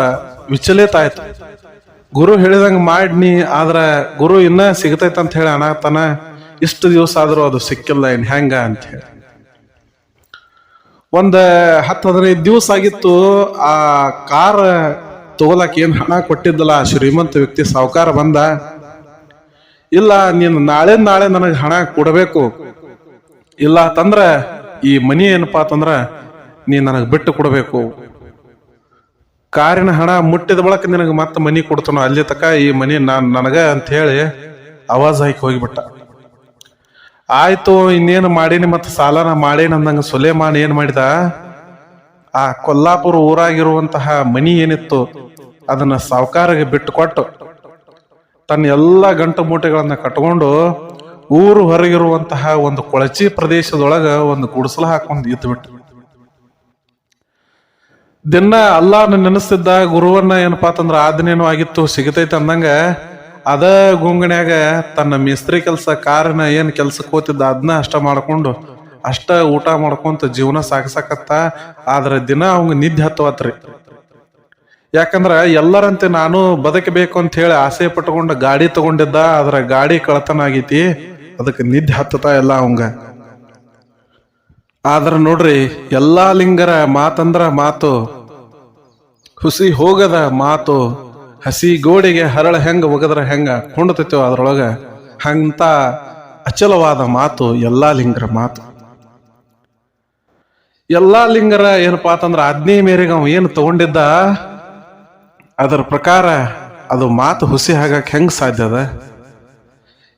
ವಿಚಲಿತ ಆಯ್ತು. ಗುರು ಹೇಳಿದಂಗ ಮಾಡ್ನಿ, ಆದ್ರ ಗುರು ಇನ್ನ ಸಿಗತೈತ ಅಂತ ಹೇಳಿ ಅನಾತನ ಇಷ್ಟು ದಿವಸ ಆದರೂ ಅದು ಸಿಕ್ಕಿಲ್ಲ ಏನು ಹೆಂಗ ಅಂತ ಹೇಳಿ. ಒಂದು ಹತ್ತು ಹದಿನೈದು ದಿವಸ ಆಗಿತ್ತು, ಆ ಕಾರ್ ತಗೋಲಕ್ಕೆ ಏನು ಹಣ ಕೊಟ್ಟಿದ್ದಲ್ಲ, ಆ ಶ್ರೀಮಂತ ವ್ಯಕ್ತಿ ಸಾವುಕಾರ ಬಂದ, ಇಲ್ಲ, ನೀನು ನಾಳೆ ನಾಳೆ ನನಗೆ ಹಣ ಕೊಡಬೇಕು. ಇಲ್ಲ ತಂದ್ರ ಈ ಮನಿ ಏನಪ್ಪಾ ತಂದ್ರ ನೀ ನನಗೆ ಬಿಟ್ಟು ಕೊಡಬೇಕು. ಕಾರಿನ ಹಣ ಮುಟ್ಟಿದ ಬಳಕ ನಿನಗೆ ಮತ್ತೆ ಮನಿ ಕೊಡ್ತಾನೋ, ಅಲ್ಲಿ ತಕ ಈ ಮನಿ ನಾನು ನನಗ ಅಂತ ಹೇಳಿ ಆವಾಜ್ ಹಾಕಿ ಹೋಗಿಬಿಟ್ಟ. ಆಯ್ತು, ಇನ್ನೇನು ಮಾಡೀನಿ ಮತ್ತೆ ಸಾಲನ ಮಾಡೇನಿ ಅಂದಂಗ ಸುಲೇಮಾನ್ ಏನ್ ಮಾಡಿದ? ಆ ಕೊಲ್ಲಾಪುರ ಊರಾಗಿರುವಂತಹ ಮನಿ ಏನಿತ್ತು, ಅದನ್ನ ಸಾವುಕಾರಿಗೆ ಬಿಟ್ಟು ಕೊಟ್ಟು ತನ್ನ ಎಲ್ಲ ಗಂಟು ಮೂಟೆಗಳನ್ನ ಕಟ್ಕೊಂಡು ಊರು ಹೊರಗಿರುವಂತಹ ಒಂದು ಕೊಳಚಿ ಪ್ರದೇಶದೊಳಗ ಒಂದು ಗುಡಿಸಲ ಹಾಕೊಂಡು ಇದ್ದು ಬಿಟ್ಟು ದಿನ ಅಲ್ಲಾನ ನೆನೆಸ್ತಿದ್ದ ಗುರುವನ್ನ ಏನಪ್ಪಾ ಅಂತಂದ್ರ ಆದನೇನು ಆಗಿತ್ತು, ಸಿಗತೈತೆ ಅಂದಂಗ ಅದ ಗುಂಗಣ್ಯಾಗ ತನ್ನ ಮಿಸ್ತ್ರಿ ಕೆಲಸ ಕಾರಿನ ಏನ್ ಕೆಲ್ಸಕ್ಕೆ ಹೋತಿದ್ದ ಅದನ್ನ ಅಷ್ಟ ಮಾಡ್ಕೊಂಡು ಅಷ್ಟ ಊಟ ಮಾಡ್ಕೊಂತ ಜೀವನ ಸಾಗಸಕತ್ತ. ಆದ್ರ ದಿನ ಅವಂಗ ನಿದ್ದೆ ಹತ್ತವತ್ರಿ. ಯಾಕಂದ್ರ ಎಲ್ಲರಂತೆ ನಾನು ಬದುಕಬೇಕು ಅಂತ ಹೇಳಿ ಆಸೆ ಪಟ್ಕೊಂಡು ಗಾಡಿ ತಗೊಂಡಿದ್ದ, ಆದ್ರೆ ಗಾಡಿ ಕಳತನ ಆಗೈತಿ, ಅದಕ್ಕೆ ನಿದ್ದೆ ಹತ್ತತ ಎಲ್ಲ ಅವಂಗ. ಆದ್ರ ನೋಡ್ರಿ ಎಲ್ಲಾ ಲಿಂಗರ ಮಾತಂದ್ರ ಮಾತು, ಹುಸಿ ಹೋಗದ ಮಾತು ಹಸಿ ಗೋಡೆಗೆ ಹರಳ ಹೆಂಗ ಒಗದ್ರ ಹೆಂಗ ಕುಂಡತೈತೋ ಅದ್ರೊಳಗ ಹಂತ ಅಚಲವಾದ ಮಾತು ಎಲ್ಲಾ ಲಿಂಗರ ಮಾತು. ಎಲ್ಲಾ ಲಿಂಗರ ಏನಪ್ಪಾ ಅಂತಂದ್ರೆ ಆಜ್ಞೆ ಮೇರೆಗೆ ಅವ ಏನು ತಗೊಂಡಿದ್ದ? ಅದರ ಪ್ರಕಾರ ಅದು ಮಾತು ಹುಸಿ ಆಗಕ್ಕೆ ಹೆಂಗ್ ಸಾಧ್ಯ ಅದ?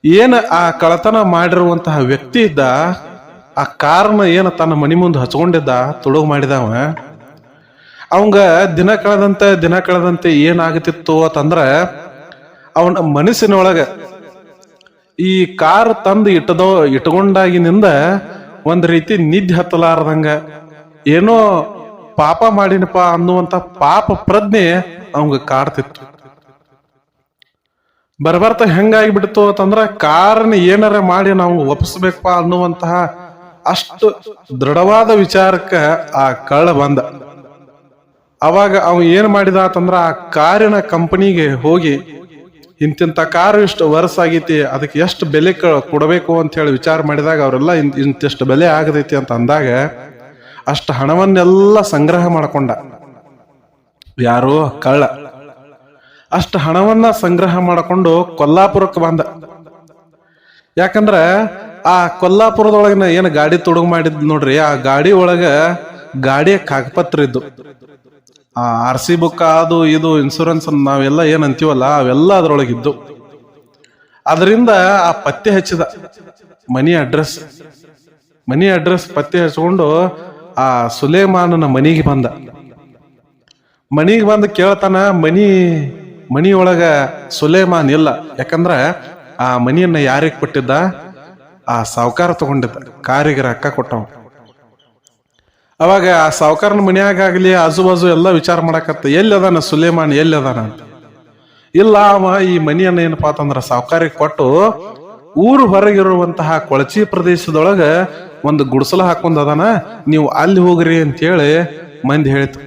ಏನು ಆ ಕಳತನ ಮಾಡಿರುವಂತಹ ವ್ಯಕ್ತಿ ಇದ್ದ, ಆ ಕಾರಣ ಏನು ತನ್ನ ಮನಿ ಮುಂದೆ ಹಚ್ಕೊಂಡಿದ್ದ, ತುಳುಗು ಮಾಡಿದವ ಅವಂಗ ದಿನ ಕಳೆದಂತೆ ದಿನ ಕಳೆದಂತೆ ಏನಾಗುತ್ತಿತ್ತು ಅಂತಂದ್ರ, ಅವನ ಮನಸ್ಸಿನೊಳಗ ಈ ಕಾರ್ ತಂದು ಇಟ್ಟದೋ ಇಟ್ಕೊಂಡಾಗಿನಿಂದ ಒಂದ್ ರೀತಿ ನಿದ್ದೆ ಹತ್ತಲಾರ್ದಂಗ. ಏನೋ ಪಾಪ ಮಾಡಿನಪ್ಪ ಅನ್ನುವಂತ ಪಾಪ ಪ್ರಜ್ಞೆ ಅವಂಗ ಕಾಡ್ತಿತ್ತು. ಬರ್ಬರ್ತ ಹೆಂಗಾಗಿ ಬಿಡ್ತು ಅಂತಂದ್ರ, ಕಾರನ್ನ ಏನಾರ ಮಾಡಿ ನಾವು ಒಪ್ಪಿಸ್ಬೇಕಪ್ಪ ಅನ್ನುವಂತಹ ಅಷ್ಟು ದೃಢವಾದ ವಿಚಾರಕ್ಕ ಆ ಕಳ್ಳ ಬಂದ. ಅವಾಗ ಅವ ಏನ್ ಮಾಡಿದ ಅಂತಂದ್ರ ಆ ಕಾರಿನ ಕಂಪನಿಗೆ ಹೋಗಿ, ಇಂತಿಂತ ಕಾರು ಇಷ್ಟು ವರ್ಷ ಆಗೈತಿ, ಅದಕ್ಕೆ ಎಷ್ಟು ಬೆಲೆ ಕೊಡಬೇಕು ಅಂತ ಹೇಳಿ ವಿಚಾರ ಮಾಡಿದಾಗ ಅವರೆಲ್ಲ ಇಂತಿಷ್ಟು ಬೆಲೆ ಆಗದೈತಿ ಅಂತ ಅಂದಾಗ, ಅಷ್ಟು ಹಣವನ್ನೆಲ್ಲ ಸಂಗ್ರಹ ಮಾಡ್ಕೊಂಡ. ಯಾರೋ ಕಳ್ಳ. ಅಷ್ಟು ಹಣವನ್ನ ಸಂಗ್ರಹ ಮಾಡಿಕೊಂಡು ಕೊಲ್ಲಾಪುರಕ್ಕೆ ಬಂದ. ಯಾಕಂದ್ರ ಆ ಕೊಲ್ಲಾಪುರದೊಳಗಿನ ಏನು ಗಾಡಿ ತೊಡಗು ಮಾಡಿದ್ ನೋಡ್ರಿ, ಆ ಗಾಡಿ ಒಳಗ ಗಾಡಿಯ ಕಾಗಪತ್ರ ಇದ್ದು. ಆರ್ ಸಿ ಬುಕ್ ಅದು ಇದು ಇನ್ಸೂರೆನ್ಸ್ ನಾವೆಲ್ಲ ಏನು ಅಂತೀವಲ್ಲ, ಅವೆಲ್ಲ ಅದ್ರೊಳಗಿದ್ದು. ಅದರಿಂದ ಆ ಪತ್ತೆ ಹಚ್ಚಿದ ಮನಿ ಅಡ್ರೆಸ್ ಮನಿ ಅಡ್ರೆಸ್ ಪತ್ತೆ ಹಚ್ಕೊಂಡು ಆ ಸುಲೇಮಾನನ ಮನಿಗೆ ಬಂದ. ಮನಿಗೆ ಬಂದು ಕೇಳ್ತಾನ, ಮನಿ, ಮನಿಯೊಳಗ ಸುಲೇಮಾನ್ ಇಲ್ಲ. ಯಾಕಂದ್ರ ಆ ಮನಿಯನ್ನ ಯಾರಿಗೆ ಕೊಟ್ಟಿದ್ದ? ಆ ಸಾವುಕಾರ ತಗೊಂಡಿದ್ದ. ಕಾರಿಗೆ ರೊಕ್ಕ ಕೊಟ್ಟವ ಅವಾಗ ಆ ಸಾವುಕಾರನ ಮನೆಯಾಗಲಿ ಆಜು ಬಾಜು ಎಲ್ಲ ವಿಚಾರ ಮಾಡಕತ್ತ, ಎಲ್ಲಿ ಅದಾನ ಸುಲೇಮಾನ್, ಎಲ್ಲಿ ಅದಾನ ಅಂತ. ಇಲ್ಲ ಅವ ಈ ಮನೆಯನ್ನ ಏನಪ್ಪಾ ಅಂತಂದ್ರ ಸಾವುಕಾರಿಗೆ ಕೊಟ್ಟು ಊರು ಹೊರಗಿರುವಂತಹ ಕೊಳಚಿ ಪ್ರದೇಶದೊಳಗ ಒಂದು ಗುಡಿಸಲ ಹಾಕೊಂಡ್ ಅದಾನ, ನೀವು ಅಲ್ಲಿ ಹೋಗ್ರಿ ಅಂತ ಹೇಳಿ ಮಂದಿ ಹೇಳ್ತು.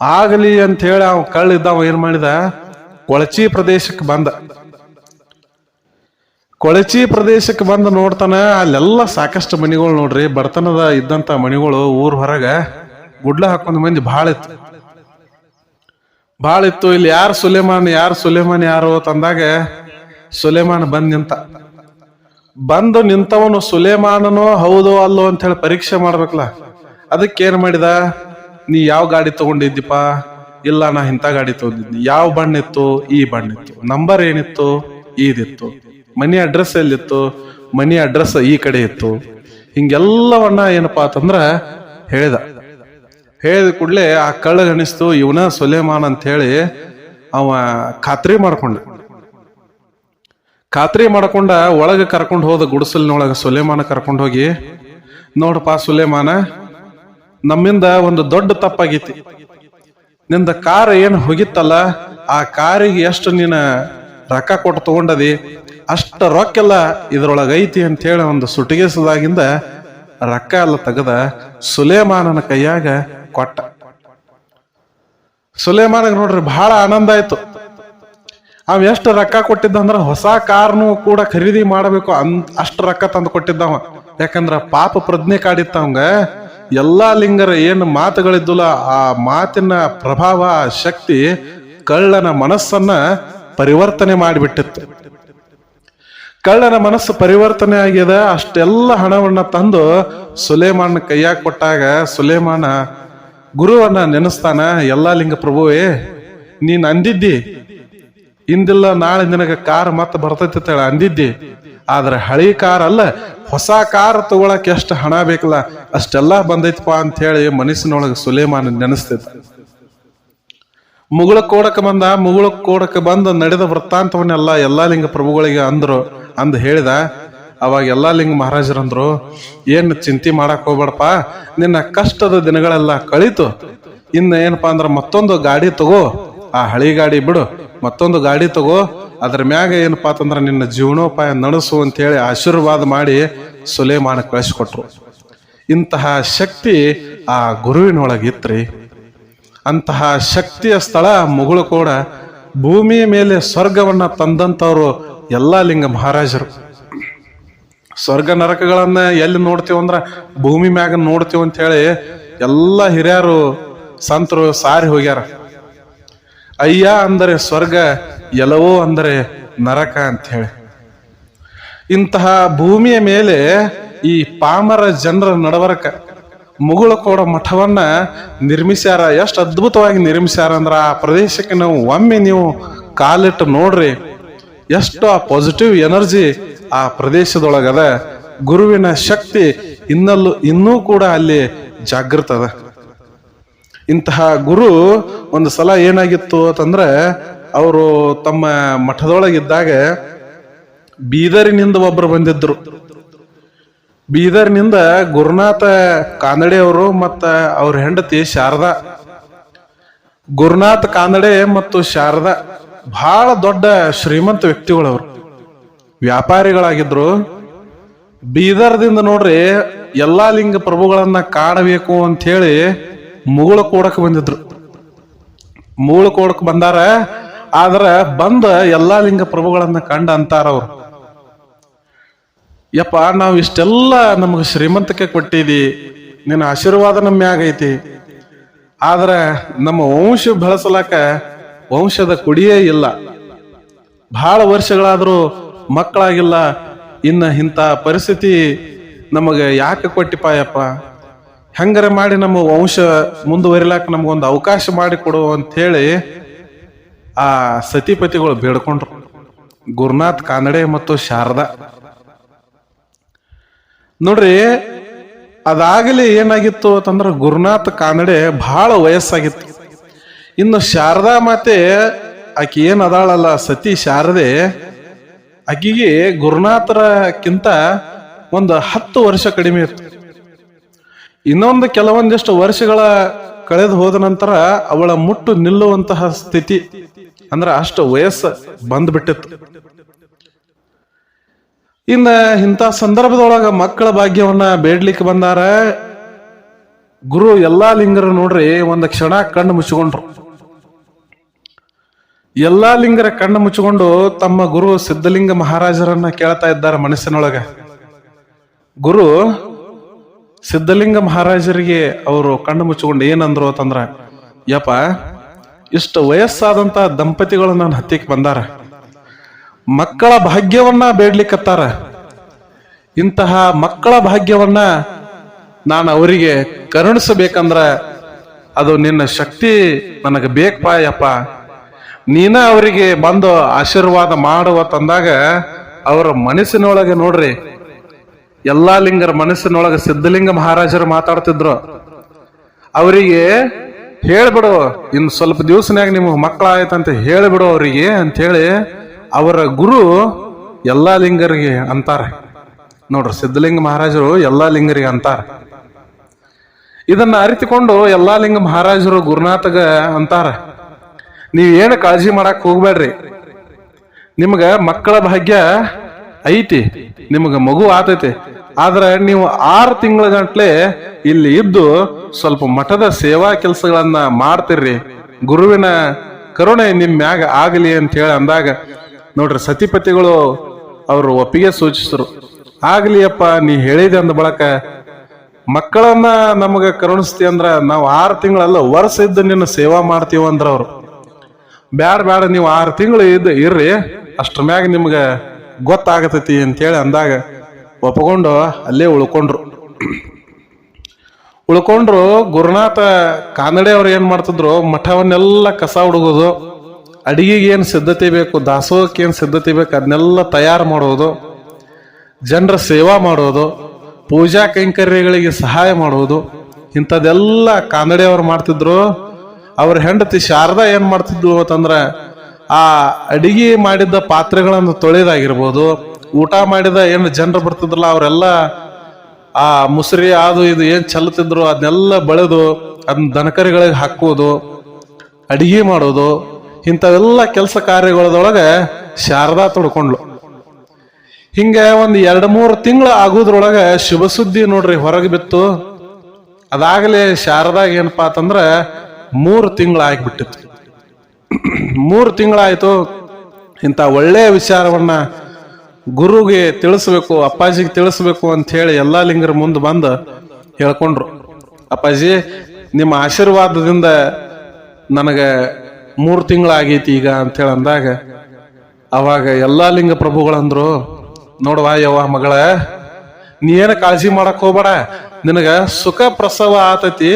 ಆಗಲಿ ಅಂತ ಹೇಳಿ ಅವ ಕಳ್ಳಿದ್ದ ಅವ ಏನ್ ಮಾಡಿದ? ಕೊಳಚಿ ಪ್ರದೇಶಕ್ಕೆ ಬಂದ. ಕೊಳಚಿ ಪ್ರದೇಶಕ್ಕೆ ಬಂದು ನೋಡ್ತಾನೆ, ಅಲ್ಲೆಲ್ಲ ಸಾಕಷ್ಟು ಮನಿಗಳು ನೋಡ್ರಿ, ಬಡತನದ ಇದ್ದಂತ ಮನಿಗಳು ಊರ್ ಹೊರಗ ಗುಡ್ಲ ಹಾಕೊಂಡ್ ಮಂದಿ ಭಾಳ ಇತ್ತು. ಭಾಳ ಇತ್ತು. ಇಲ್ಲಿ ಯಾರು ಸುಲೇಮಾನ್ ಯಾರು ಸುಲೇಮಾನ್ ಯಾರು ತಂದಾಗ ಸುಲೇಮಾನ್ ಬಂದ್ ನಿಂತ. ಬಂದು ನಿಂತವನು ಸುಲೇಮಾನನೋ ಹೌದೋ ಅಲ್ಲೋ ಅಂತ ಹೇಳಿ ಪರೀಕ್ಷೆ ಮಾಡ್ಬೇಕಲ್ಲ. ಅದಕ್ಕೆ ಏನ್ ಮಾಡಿದ? ನೀ ಯಾವ ಗಾಡಿ ತಗೊಂಡಿದ್ದೀಪ? ಇಲ್ಲ, ನಾ ಇಂಥ ಗಾಡಿ ತಗೊಂಡಿದ್ದೀನಿ ಯಾವ ಬಣ್ಣ ಇತ್ತು? ಈ ಬಣ್ಣ ಇತ್ತು. ನಂಬರ್ ಏನಿತ್ತು? ಇದಿತ್ತು ಮನಿ ಅಡ್ರೆಸ್ ಎಲ್ಲಿತ್ತು? ಮನಿ ಅಡ್ರೆಸ್ ಈ ಕಡೆ ಇತ್ತು. ಹಿಂಗೆಲ್ಲವನ್ನ ಏನಪ್ಪಾ ಅಂತಂದ್ರ ಹೇಳಿದ. ಹೇಳಿದ ಕೂಡಲೇ ಆ ಕಳ್ಳಗೆ ಅನಿಸ್ತು ಇವನ ಸುಲೇಮಾನ್ ಅಂತ ಹೇಳಿ ಅವ ಖಾತ್ರಿ ಮಾಡ್ಕೊಂಡ ಖಾತ್ರಿ ಮಾಡ್ಕೊಂಡ ಒಳಗೆ ಕರ್ಕೊಂಡು ಹೋದ ಗುಡಿಸಲಿನೊಳಗೆ ಸುಲೇಮಾನ ಕರ್ಕೊಂಡು ಹೋಗಿ, ನೋಡಪ್ಪ ಸುಲೇಮಾನ, ನಮ್ಮಿಂದ ಒಂದು ದೊಡ್ಡ ತಪ್ಪಾಗೈತಿ. ನಿಂದ ಕಾರ್ ಏನು ಹೋಗಿತ್ತಲ್ಲ, ಆ ಕಾರಿಗೆ ಎಷ್ಟು ನೀನು ರೊಕ್ಕ ಕೊಟ್ಟು ತಗೊಂಡದಿ? ಅಷ್ಟ ರೊಕ್ಕೆಲ್ಲ ಇದ್ರೊಳಗ ಐತಿ ಅಂತ ಹೇಳಿ ಒಂದು ಸುಟಿಗೆಸದಾಗಿಂದ ರೊಕ್ಕ ಎಲ್ಲ ತೆಗೆದ ಸುಲೇಮಾನನ ಕೈಯಾಗ ಕೊಟ್ಟ. ಸುಲೇಮಾನಗ್ ನೋಡ್ರಿ ಬಹಳ ಆನಂದ ಆಯ್ತು. ಅವ ಎಷ್ಟು ರೊಕ್ಕ ಕೊಟ್ಟಿದ್ದ ಅಂದ್ರೆ ಹೊಸ ಕಾರ್ನು ಕೂಡ ಖರೀದಿ ಮಾಡಬೇಕು ಅನ್ ಅಷ್ಟು ರೊಕ್ಕ ತಂದು ಕೊಟ್ಟಿದ್ದವ. ಯಾಕಂದ್ರ ಪಾಪ ಪ್ರಜ್ಞೆ ಕಾಡಿತ್ತ ಅವಂಗ. ಎಲ್ಲಾ ಲಿಂಗರ ಏನು ಮಾತುಗಳಿದ್ದುಲ್ಲ, ಆ ಮಾತಿನ ಪ್ರಭಾವ, ಶಕ್ತಿ ಕಳ್ಳನ ಮನಸ್ಸನ್ನ ಪರಿವರ್ತನೆ ಮಾಡಿಬಿಟ್ಟಿತ್ತು. ಕಳ್ಳನ ಮನಸ್ಸು ಪರಿವರ್ತನೆ ಆಗ್ಯದ ಅಷ್ಟೆಲ್ಲ ಹಣವನ್ನ ತಂದು ಸುಲೇಮಾನ ಕೈಯಾಗ ಕೊಟ್ಟಾಗ ಸುಲೇಮಾನ ಗುರುವನ್ನ ನೆನೆಸ್ತಾನ, ಎಲ್ಲಾ ಲಿಂಗ ಪ್ರಭುವೇ ನೀನ್ ಅಂದಿದ್ದಿ ಇಂದಿಲ್ಲ ನಾಳೆ ನಿನಗ ಕಾರ್ ಮತ್ತೆ ಬರ್ತೈತಿ ಅಂತ ಹೇಳಿ ಅಂದಿದ್ದಿ. ಆದ್ರೆ ಹಳಿ ಕಾರ್ ಅಲ್ಲ, ಹೊಸ ಕಾರ್ ತಗೊಳಕ್ ಎಷ್ಟು ಹಣ ಬೇಕಲ್ಲ, ಅಷ್ಟೆಲ್ಲ ಬಂದೈತಪ್ಪ ಅಂತ ಹೇಳಿ ಮನಸ್ಸಿನೊಳಗೆ ಸುಲೇಮಾನ ನೆನೆಸ್ತಿದ್ದ. ಮುಗುಳ ಕೋಡಕ್ಕೆ ಬಂದ, ಮುಗುಳ ಕೋಡಕ್ಕೆ ಬಂದು ನಡೆದ ವೃತ್ತಾಂತವನ್ನೆಲ್ಲ ಎಲ್ಲಾ ಲಿಂಗ ಪ್ರಭುಗಳಿಗೆ ಅಂದ್ರು, ಅಂದ್ ಹೇಳಿದ, ಅವಾಗ ಎಲ್ಲಾ ಲಿಂಗ ಮಹಾರಾಜರಂದ್ರು ಏನ್ ಚಿಂತೆ ಮಾಡಕ್ ಹೋಗ್ಬೇಡಪ್ಪ, ನಿನ್ನ ಕಷ್ಟದ ದಿನಗಳೆಲ್ಲ ಕಳೀತು, ಇನ್ನ ಏನಪ್ಪಾ ಅಂದ್ರ ಮತ್ತೊಂದು ಗಾಡಿ ತಗೋ, ಆ ಹಳಿ ಗಾಡಿ ಬಿಡು, ಮತ್ತೊಂದು ಗಾಡಿ ತಗೋ, ಅದ್ರ ಮ್ಯಾಗ ಏನಪ್ಪಾ ಅಂತಂದ್ರ ನಿನ್ನ ಜೀವನೋಪಾಯ ನಡೆಸು ಅಂತ ಹೇಳಿ ಆಶೀರ್ವಾದ ಮಾಡಿ ಸುಲೇಮಾನ ಕಳಿಸ್ಕೊಟ್ರು. ಇಂತಹ ಶಕ್ತಿ ಆ ಗುರುವಿನೊಳಗಿತ್ರಿ. ಅಂತಹ ಶಕ್ತಿಯ ಸ್ಥಳ ಮುಗುಳು ಕೂಡ ಭೂಮಿಯ ಮೇಲೆ ಸ್ವರ್ಗವನ್ನ ತಂದಂತವ್ರು ಎಲ್ಲ ಲಿಂಗ ಮಹಾರಾಜರು. ಸ್ವರ್ಗ ನರಕಗಳನ್ನ ಎಲ್ಲಿ ನೋಡ್ತೀವಿ ಅಂದ್ರ ಭೂಮಿ ಮ್ಯಾಗ ನೋಡ್ತೀವಿ ಅಂತ ಹೇಳಿ ಎಲ್ಲ ಹಿರಿಯರು, ಸಂತರು ಸಾರಿ ಹೋಗ್ಯಾರ. ಅಯ್ಯ ಅಂದರೆ ಸ್ವರ್ಗ, ಎಲ್ಲವೋ ಅಂದರೆ ನರಕ ಅಂತ ಹೇಳಿ. ಇಂತಹ ಭೂಮಿಯ ಮೇಲೆ ಈ ಪಾಮರ ಜನರ ನಡವರಕ ಮುಗುಳ ಕೋಡ ಮಠವನ್ನ ನಿರ್ಮಿಸ್ಯಾರ. ಎಷ್ಟು ಅದ್ಭುತವಾಗಿ ನಿರ್ಮಿಸ್ಯಾರ ಅಂದ್ರ ಆ ಪ್ರದೇಶಕ್ಕೆ ನಾವು ಒಮ್ಮೆ ನೀವು ಕಾಲಿಟ್ಟು ನೋಡ್ರಿ. ಎಷ್ಟು ಆ ಪಾಸಿಟಿವ್ ಎನರ್ಜಿ ಆ ಪ್ರದೇಶದೊಳಗದ ಗುರುವಿನ ಶಕ್ತಿ ಇನ್ನಲ್ಲೂ ಇನ್ನೂ ಕೂಡ ಅಲ್ಲಿ ಜಾಗೃತ ಅದ ಇಂತಹ ಗುರು ಒಂದು ಸಲ ಏನಾಗಿತ್ತು ಅಂತಂದ್ರೆ ಅವರು ತಮ್ಮ ಮಠದೊಳಗಿದ್ದಾಗ ಬೀದರಿನಿಂದ ಒಬ್ಬರು ಬಂದಿದ್ರು. ಬೀದರ್ನಿಂದ ಗುರುನಾಥ ಕಾನಡೆ ಅವರು ಮತ್ತ ಅವ್ರ ಹೆಂಡತಿ ಶಾರದಾ. ಗುರುನಾಥ ಕಾನಡೆ ಮತ್ತು ಶಾರದಾ ಬಹಳ ದೊಡ್ಡ ಶ್ರೀಮಂತ ವ್ಯಕ್ತಿಗಳವರು. ವ್ಯಾಪಾರಿಗಳಾಗಿದ್ರು. ಬೀದರ್ದಿಂದ ನೋಡ್ರಿ ಎಲ್ಲಾ ಲಿಂಗ ಪ್ರಭುಗಳನ್ನ ಕಾಣಬೇಕು ಅಂತ ಹೇಳಿ ಮುಗುಳ ಕೋಡಕ್ ಬಂದಿದ್ರು. ಮುಗುಳ ಕೋಡಕ್ ಬಂದಾರ. ಆದ್ರ ಬಂದ ಎಲ್ಲಾ ಲಿಂಗ ಪ್ರಭುಗಳನ್ನ ಕಂಡ ಅಂತಾರ ಅವ್ರು ಯಪ್ಪ, ನಾವು ಇಷ್ಟೆಲ್ಲ ನಮಗೆ ಶ್ರೀಮಂತಕ್ಕೆ ಕೊಟ್ಟಿದಿ. ನಿನ್ನ ಆಶೀರ್ವಾದ ನಮ್ಮ ಆಗೈತಿ ಆದ್ರೆ ನಮ್ಮ ವಂಶ ಬೆಳೆಸಲಾಕ ವಂಶದ ಕುಡಿಯೇ ಇಲ್ಲ. ಬಹಳ ವರ್ಷಗಳಾದರೂ ಮಕ್ಕಳಾಗಿಲ್ಲ. ಇನ್ನ ಇಂಥ ಪರಿಸ್ಥಿತಿ ನಮಗೆ ಯಾಕೆ ಕೊಟ್ಟಿಪಾಯಪ್ಪ ಹೆಂಗರ ಮಾಡಿ ನಮ್ಮ ವಂಶ ಮುಂದುವರಿಲಾಕ ನಮಗೊಂದು ಅವಕಾಶ ಮಾಡಿ ಕೊಡು ಅಂತ ಹೇಳಿ ಆ ಸತಿಪತಿಗಳು ಬೇಡ್ಕೊಂಡ್ರು. ಗುರುನಾಥ್ ಕಾನಡೆ ಮತ್ತು ಶಾರದಾ. ನೋಡ್ರಿ, ಅದಾಗಲಿ ಏನಾಗಿತ್ತು ಅಂತಂದ್ರೆ ಗುರುನಾಥ್ ಕಾನಡೆ ಬಹಳ ವಯಸ್ಸಾಗಿತ್ತು. ಇನ್ನು ಶಾರದಾ ಮಾತೆ ಆಕೆ ಏನು ಅದಾಳಲ್ಲ, ಸತಿ ಶಾರದೆ, ಆಕಿಗೆ ಗುರುನಾಥರಕ್ಕಿಂತ ಒಂದು ಹತ್ತು ವರ್ಷ ಕಡಿಮೆ ಇತ್ತು. ಇನ್ನೊಂದು ಕೆಲವೊಂದಿಷ್ಟು ವರ್ಷಗಳ ಕಳೆದು ಹೋದ ನಂತರ ಅವಳ ಮುಟ್ಟು ನಿಲ್ಲುವಂತಹ ಸ್ಥಿತಿ ಅಂದ್ರೆ ಅಷ್ಟು ವಯಸ್ಸು ಬಂದ್ಬಿಟ್ಟಿತ್ತು. ಇನ್ನ ಇಂಥ ಸಂದರ್ಭದೊಳಗ ಮಕ್ಕಳ ಭಾಗ್ಯವನ್ನ ಬೇಡ್ಲಿಕ್ಕೆ ಬಂದಾರ. ಗುರು ಎಲ್ಲಾ ಲಿಂಗರು ನೋಡ್ರಿ, ಒಂದ್ ಕ್ಷಣ ಕಣ್ಣು ಮುಚ್ಚಿಕೊಂಡ್ರು. ಎಲ್ಲಾ ಲಿಂಗರ ಕಣ್ಣು ಮುಚ್ಚಿಕೊಂಡು ತಮ್ಮ ಗುರು ಸಿದ್ಧಲಿಂಗ ಮಹಾರಾಜರನ್ನ ಕೇಳ್ತಾ ಇದ್ದಾರೆ ಮನಸ್ಸಿನೊಳಗ. ಗುರು ಸಿದ್ಧಲಿಂಗ ಮಹಾರಾಜರಿಗೆ ಅವರು ಕಣ್ಣು ಮುಚ್ಚಿಕೊಂಡು ಏನಂದ್ರು ಅಂತಂದ್ರ, ಯಪ್ಪ, ಇಷ್ಟು ವಯಸ್ಸಾದಂತ ದಂಪತಿಗಳು ನನ್ನ ಹತ್ತಿಕ್ ಬಂದಾರ. ಮಕ್ಕಳ ಭಾಗ್ಯವನ್ನ ಬೇಡ್ಲಿಕ್ಕತ್ತಾರ ಇಂತಹ ಮಕ್ಕಳ ಭಾಗ್ಯವನ್ನ ನಾನು ಅವರಿಗೆ ಕರುಣಿಸಬೇಕಂದ್ರ ಅದು ನಿನ್ನ ಶಕ್ತಿ ನನಗೆ ಬೇಕಪ್ಪ ಯಪ್ಪ ನೀನ ಅವರಿಗೆ ಬಂದು ಆಶೀರ್ವಾದ ಮಾಡುವ ತಂದಾಗ ಅವರ ಮನಸ್ಸಿನೊಳಗೆ ನೋಡ್ರಿ. ಎಲ್ಲಾ ಲಿಂಗರ ಮನಸ್ಸಿನೊಳಗೆ ಸಿದ್ಧಲಿಂಗ ಮಹಾರಾಜರು ಮಾತಾಡ್ತಿದ್ರು. ಅವರಿಗೆ ಹೇಳ್ಬಿಡು, ಇನ್ನು ಸ್ವಲ್ಪ ದಿವಸನ್ಯಾಗ ನಿಮಗೆ ಮಕ್ಕಳಾಯ್ತಂತ ಹೇಳ್ಬಿಡು ಅವರಿಗೆ ಅಂತ ಹೇಳಿ ಅವರ ಗುರು ಎಲ್ಲಾ ಲಿಂಗರಿಗೆ ಅಂತಾರೆ. ನೋಡ್ರಿ, ಸಿದ್ಧಲಿಂಗ ಮಹಾರಾಜರು ಎಲ್ಲಾ ಲಿಂಗರಿಗೆ ಅಂತಾರೆ. ಇದನ್ನ ಅರಿತುಕೊಂಡು ಎಲ್ಲಾ ಲಿಂಗ ಮಹಾರಾಜರು ಗುರುನಾಥಗ ಅಂತಾರೆ. ನೀವ್ ಏನು ಕಾಳಜಿ ಮಾಡಕ್ ಹೋಗ್ಬೇಡ್ರಿ. ನಿಮ್ಗ ಮಕ್ಕಳ ಭಾಗ್ಯ ಐತಿ, ನಿಮ್ಗ ಮಗು ಆತೈತಿ. ಆದ್ರೆ ನೀವು ಆರು ತಿಂಗಳ ಗಂಟ್ಲೆ ಇಲ್ಲಿ ಇದ್ದು ಸ್ವಲ್ಪ ಮಠದ ಸೇವಾ ಕೆಲಸಗಳನ್ನ ಮಾಡ್ತಿರ್ರಿ. ಗುರುವಿನ ಕರುಣೆ ನಿಮ್ಮ ಮ್ಯಾಗ ಆಗಲಿ ಅಂತ ಹೇಳಿ ಅಂದಾಗ ನೋಡ್ರಿ, ಸತಿಪತಿಗಳು ಅವರು ಒಪ್ಪಿಗೆ ಸೂಚಿಸಿದ್ರು ಆಗ್ಲಿ ಅಪ್ಪ, ನೀ ಹೇಳಿದೆ ಅಂದ ಬಳಕ ಮಕ್ಕಳನ್ನ ನಮಗ ಕರುಣಿಸ್ತಿ ಅಂದ್ರ ನಾವು ಆರು ತಿಂಗಳಲ್ಲ ವರ್ಷ ಇದ್ದು ನಿನ್ನ ಸೇವಾ ಮಾಡ್ತೀವ ಅಂದ್ರ ಅವ್ರು. ಬ್ಯಾಡ ಬ್ಯಾಡ, ನೀವು ಆರು ತಿಂಗಳು ಇದ್ದು ಇರ್ರಿ, ಅಷ್ಟ್ರ ಮ್ಯಾಗ ನಿಮ್ಗೆ ಗೊತ್ತಾಗತೈತಿ ಅಂತೇಳಿ ಅಂದಾಗ ಒಪ್ಕೊಂಡು ಅಲ್ಲೇ ಉಳ್ಕೊಂಡ್ರು. ಉಳ್ಕೊಂಡ್ರು, ಗುರುನಾಥ ಕಾನಡೆ ಅವ್ರು ಏನ್ ಮಾಡ್ತಿದ್ರು, ಮಠವನ್ನೆಲ್ಲ ಕಸ ಹುಡುಗೋದು. ಅಡಿಗೆಗೆ ಏನು ಸಿದ್ಧತೆ ಬೇಕು, ದಾಸೋಹಕ್ಕೆ ಏನು ಸಿದ್ಧತೆ ಬೇಕು, ಅದನ್ನೆಲ್ಲ ತಯಾರು ಮಾಡೋದು, ಜನರ ಸೇವಾ ಮಾಡೋದು, ಪೂಜಾ ಕೈಂಕರ್ಯಗಳಿಗೆ ಸಹಾಯ ಮಾಡುವುದು ಇಂಥದ್ದೆಲ್ಲ ಕಾನಡಿಯವರು ಮಾಡ್ತಿದ್ರು. ಅವ್ರ ಹೆಂಡತಿ ಶಾರದಾ ಏನು ಮಾಡ್ತಿದ್ಲು ಅಂತಂದ್ರೆ, ಆ ಅಡಿಗೆ ಮಾಡಿದ್ದ ಪಾತ್ರೆಗಳನ್ನು ತೊಳೆದಾಗಿರ್ಬೋದು, ಊಟ ಮಾಡಿದ ಏನು ಜನರು ಬರ್ತಿದ್ರಲ್ಲ, ಅವರೆಲ್ಲ ಆ ಮುಸುರಿ, ಅದು, ಇದು ಏನು ಚಲ್ತಿದ್ರು ಅದನ್ನೆಲ್ಲ ಬಳೆದು, ಅದನ್ನ ದನಕರಿಗಳಿಗೆ ಹಾಕೋದು ಅಡಿಗೆ ಮಾಡೋದು ಇಂಥವೆಲ್ಲ ಕೆಲಸ ಕಾರ್ಯಗಳದೊಳಗೆ ಶಾರದಾ ತೊಡ್ಕೊಂಡ್ಲು. ಹಿಂಗೆ ಒಂದು ಎರಡು ಮೂರು ತಿಂಗಳು ಆಗೋದ್ರೊಳಗೆ ಶುಭ ಸುದ್ದಿ ನೋಡ್ರಿ ಹೊರಗೆ ಬಿತ್ತು. ಅದಾಗಲೇ ಶಾರದಾಗ ಏನಪ್ಪಾ ಅಂತಂದ್ರೆ ಮೂರು ತಿಂಗಳು ಆಗಿಬಿಟ್ಟಿತ್ತು. ಮೂರು ತಿಂಗಳಾಯ್ತು. ಇಂಥ ಒಳ್ಳೆಯ ವಿಚಾರವನ್ನ ಗುರುಗೆ ತಿಳಿಸ್ಬೇಕು, ಅಪ್ಪಾಜಿಗೆ ತಿಳಿಸ್ಬೇಕು ಅಂತ ಹೇಳಿ ಎಲ್ಲಾ ಲಿಂಗರ ಮುಂದೆ ಬಂದು ಹೇಳ್ಕೊಂಡ್ರು. ಅಪ್ಪಾಜಿ, ನಿಮ್ಮ ಆಶೀರ್ವಾದದಿಂದ ನನಗೆ ಮೂರು ತಿಂಗಳಾಗೈತಿ ಈಗ ಅಂತ ಹೇಳಿ ಅಂದಾಗ, ಅವಾಗ ಎಲ್ಲಾ ಲಿಂಗ ಪ್ರಭುಗಳಂದ್ರು ನೋಡವಾ ಯವ್ವ ಮಗಳ, ನೀ ಏನ ಕಾಳಜಿ ಮಾಡಕ್ ಹೋಗ್ಬೇಡ, ನಿನಗ ಸುಖ ಪ್ರಸವ ಆತತಿ,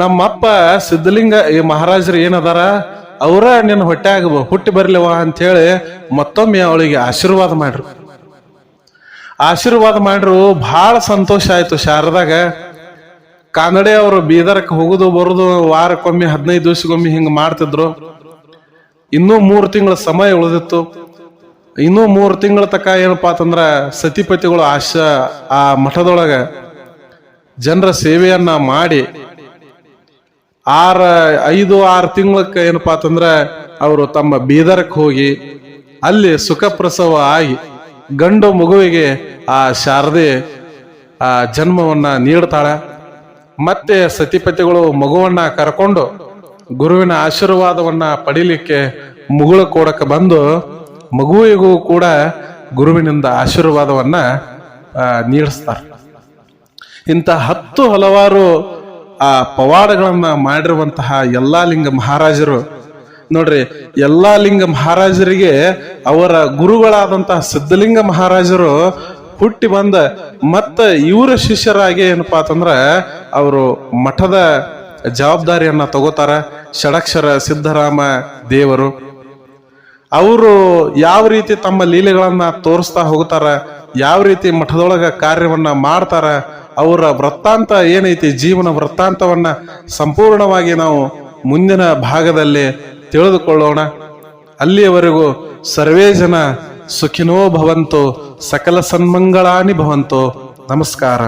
ನಮ್ಮಪ್ಪ ಸಿದ್ಧಲಿಂಗ ಈ ಮಹಾರಾಜರು ಏನದಾರ, ಅವರ ನಿನ್ನ ಹೊಟ್ಯಾಗ ಹುಟ್ಟಿ ಬರ್ಲಿವ ಅಂತ ಹೇಳಿ ಮತ್ತೊಮ್ಮೆ ಅವಳಿಗೆ ಆಶೀರ್ವಾದ ಮಾಡ್ರು. ಆಶೀರ್ವಾದ ಮಾಡ್ರು ಬಹಳ ಸಂತೋಷ ಆಯ್ತು ಶಾರದಾಗ. ಕಾನಡೆ ಅವರು ಬೀದರ್ಕ್ ಹೋಗುದು ಬರುದು ವಾರಕ್ಕೊಮ್ಮೆ ಹದಿನೈದು ದಿವಸಕ್ಕೊಮ್ಮೆ ಹಿಂಗೆ ಮಾಡ್ತಿದ್ರು. ಇನ್ನೂ ಮೂರು ತಿಂಗಳ ಸಮಯ ಉಳಿದಿತ್ತು. ಇನ್ನೂ ಮೂರು ತಿಂಗಳ ತಕ ಏನಪ್ಪಾ ಅಂತಂದ್ರ ಸತಿಪತಿಗಳು ಆಶ ಆ ಮಠದೊಳಗ ಜನರ ಸೇವೆಯನ್ನ ಮಾಡಿ ಆರ ಐದು ಆರು ತಿಂಗಳಕ್ಕೆ ಏನಪ್ಪಾ ಅಂತಂದ್ರ ಅವರು ತಮ್ಮ ಬೀದರ್ಕ್ ಹೋಗಿ ಅಲ್ಲಿ ಸುಖ ಪ್ರಸವ ಆಗಿ ಗಂಡು ಮಗುವಿಗೆ ಆ ಶಾರದೆ ಆ ಜನ್ಮವನ್ನ ನೀಡ್ತಾಳೆ. ಮತ್ತೆ ಸತಿಪತಿಗಳು ಮಗುವನ್ನ ಕರ್ಕೊಂಡು ಗುರುವಿನ ಆಶೀರ್ವಾದವನ್ನ ಪಡಿಲಿಕ್ಕೆ ಮುಗುಳ ಕೊಡಕ್ಕೆ ಬಂದು ಮಗುವಿಗೂ ಕೂಡ ಗುರುವಿನಿಂದ ಆಶೀರ್ವಾದವನ್ನ ನೀಡಿಸ್ತಾರೆ. ಇಂಥ ಹತ್ತು ಹಲವಾರು, ಆ, ಪವಾಡಗಳನ್ನ ಮಾಡಿರುವಂತಹ ಎಲ್ಲಾ ಲಿಂಗ ಮಹಾರಾಜರು, ನೋಡ್ರಿ ಎಲ್ಲಾ ಲಿಂಗ ಮಹಾರಾಜರಿಗೆ ಅವರ ಗುರುಗಳಾದಂತಹ ಸಿದ್ಧಲಿಂಗ ಮಹಾರಾಜರು ಹುಟ್ಟಿ ಬಂದ ಮತ್ತ ಇವರ ಶಿಷ್ಯರಾಗಿ ಏನಪ್ಪ ಅಂತಂದ್ರ ಅವರು ಮಠದ ಜವಾಬ್ದಾರಿಯನ್ನ ತಗೋತಾರ, ಷಡಕ್ಷರ ಸಿದ್ದರಾಮ ದೇವರು. ಅವರು ಯಾವ ರೀತಿ ತಮ್ಮ ಲೀಲೆಗಳನ್ನ ತೋರಿಸ್ತಾ ಹೋಗ್ತಾರ, ಯಾವ ರೀತಿ ಮಠದೊಳಗ ಕಾರ್ಯವನ್ನ ಮಾಡ್ತಾರ, ಅವರ ವೃತ್ತಾಂತ ಏನೈತಿ, ಜೀವನ ವೃತ್ತಾಂತವನ್ನ ಸಂಪೂರ್ಣವಾಗಿ ನಾವು ಮುಂದಿನ ಭಾಗದಲ್ಲಿ ತಿಳಿದುಕೊಳ್ಳೋಣ. ಅಲ್ಲಿಯವರೆಗೂ ಸರ್ವೇ ಜನ ಸುಖಿನೋ ಭವಂತೋ ಸಕಲ ಸನ್ಮಂಗಳಾನಿ ಭವಂತೋ. ನಮಸ್ಕಾರ.